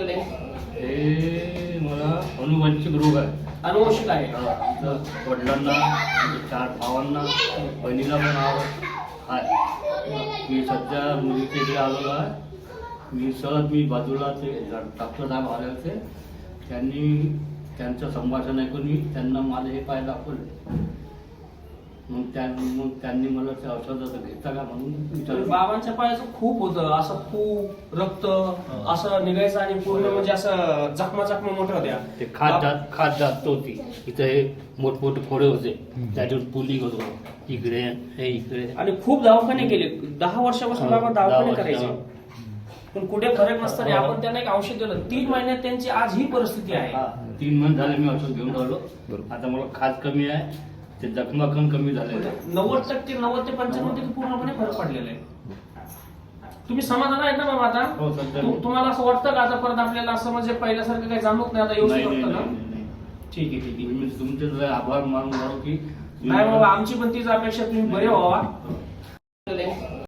हे मला अनुवंशिक रोग आहे. अनुवंशिक आहे. आमचं वडिलांना आमच्या चार भावांना बहिणीला पण आव- आहे. मी सध्या मुलीच्या इकडे आलेलो आहे. मी सहज मी बाजूला ते डॉक्टर साहेब आले होते त्यांनी त्यांचं संभाषण ऐकून मी त्यांना माझं हे पाय दाखवले. मग त्या मग त्यांनी मला ते औषधाचं घेता का म्हणून विचारलं. बाबांच्या पायाचं खूप होतं. असं खूप रक्त असं निघायचं आणि पूर्ण म्हणजे असं जखमा जखमा मोठ्या होत्या. ते खात जात खात जात होती इथं हे मोठमोठे फोडे होते. त्याच्यावर पुलिंग होतो. इकडे हे इकडे. आणि खूप दवाखाने केले. दहा वर्षापासून बाबा दवाखाने करायचे. हो. पण कुठे फरक नसताना आपण त्यांना एक औषध दिलं. तीन महिन्यात त्यांची आज ही परिस्थिती आहे. हा, तीन महिने झाले मी औषध घेऊन राहिलो. आता मला खाज कमी आहे. ते जखमा पण कमी झालेले आहे. नव्वद टक्के नव्वद ते पंच्याण्णव टक्के पूर्णपणे फरक पडलेला आहे. तुम्ही समाधान आहेत ना बाबा आता? हो सध्या तु- तुम्हाला असं वाटतं का आता परत आपल्याला असं म्हणजे पहिल्यासारखं काही जाणवत नाही आता? नाही व्यवस्थित नाही नाही, ना नाही. ठीक आहे ठीक आहे. मी तुमचे जरा आभार मानून राहू की नाही बाबा आमची पण तीच अपेक्षा तुम्ही बरे व्हावा